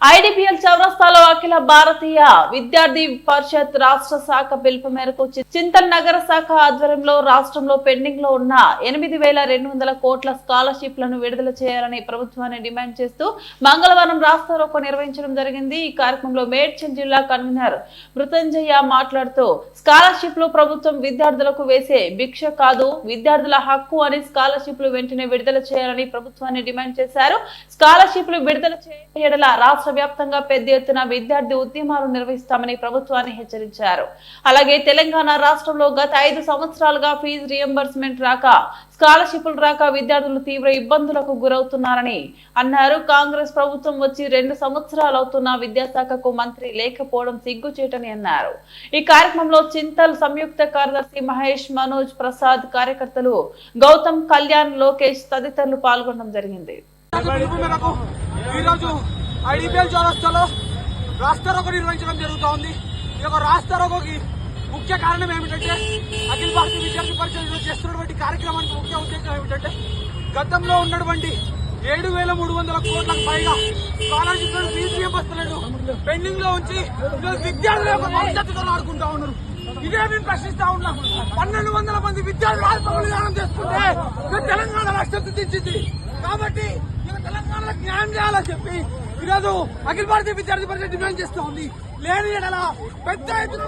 IDPL చౌరస్తాలో అఖిల భారతీయ విద్యార్థి పరిషత్ రాష్ట్ర శాఖ పిలుపు మేరకు చింతన్ నగర శాఖ ఆధ్వర్యంలో రాష్ట్రంలో పెండింగ్లో ఉన్న ఎనిమిది వేల రెండు వందల కోట్ల స్కాలర్షిప్లను విడుదల చేయాలని ప్రభుత్వాన్ని డిమాండ్ చేస్తూ మంగళవారం రాస్తా నిర్వహించడం జరిగింది. ఈ కార్యక్రమంలో మేడ్చల్ జిల్లా కన్వీనర్ మృతంజయ్య మాట్లాడుతూ స్కాలర్షిప్లు ప్రభుత్వం విద్యార్థులకు వేసే భిక్ష కాదు విద్యార్థుల హక్కు అని స్కాలర్షిప్లు వెంటనే విడుదల చేయాలని ప్రభుత్వాన్ని డిమాండ్ చేశారు. స్కాలర్షిప్లు విడుదల చేయడల రాష్ట్ర వ్యాప్తంగా పెద్ద ఎత్తున విద్యార్థి ఉద్యమాలు నిర్వహిస్తామని ప్రభుత్వాన్ని హెచ్చరించారు. అలాగే తెలంగాణ రాష్ట్రంలో గత ఐదు సంవత్సరాలుగా ఫీజు రియంబర్స్మెంట్ రాక స్కాలర్షిప్లు రాక విద్యార్థులు తీవ్ర ఇబ్బందులకు గురవుతున్నారని అన్నారు. కాంగ్రెస్ ప్రభుత్వం వచ్చి రెండు సంవత్సరాలు అవుతున్న విద్యాశాఖకు మంత్రి లేకపోవడం సిగ్గుచేటని అన్నారు. ఈ కార్యక్రమంలో చింతల్ సంయుక్త కార్యదర్శి మహేష్ మనోజ్ ప్రసాద్ కార్యకర్తలు గౌతమ్ కళ్యాణ్ లోకేష్ తదితరులు పాల్గొనడం జరిగింది. ఈరోజు ఐడిపిఎల్ చౌరస్తాలో రాస్తారోకో నిర్వహించడం జరుగుతూ ఉంది ఈ యొక్క రాస్తారోకోకి ముఖ్య కారణం ఏమిటంటే అఖిల భారతీయ విద్యార్థి పరిషత్ చేస్తున్నటువంటి కార్యక్రమానికి ముఖ్య ఉద్దేశం ఏమిటంటే గతంలో ఉన్నటువంటి ఏడు వేల మూడు వందల కోట్లకు పైగా స్కాలర్షిప్ ఫీజు రియంబర్స్మెంట్ పెండింగ్లో ఉంచి విద్యార్థుల యొక్క భవిష్యత్తుతో ఆడుకుంటా ఉన్నారు. ఇదే మేము ప్రశ్నిస్తా ఉన్నాం. పన్నెండు వందల మంది విద్యార్థులు ఆత్మబలిదానం చేసుకుంటే తెలంగాణ రాష్ట్రం సిద్ధించింది. కాబట్టి ఇక తెలంగాణలో న్యాయం చేయాలని చెప్పి ఈరోజు అఖిల భారతీయ విద్యార్థి పరిషత్ డిమాండ్ చేస్తూ ఉంది లేని ఎడల పెద్ద ఎత్తున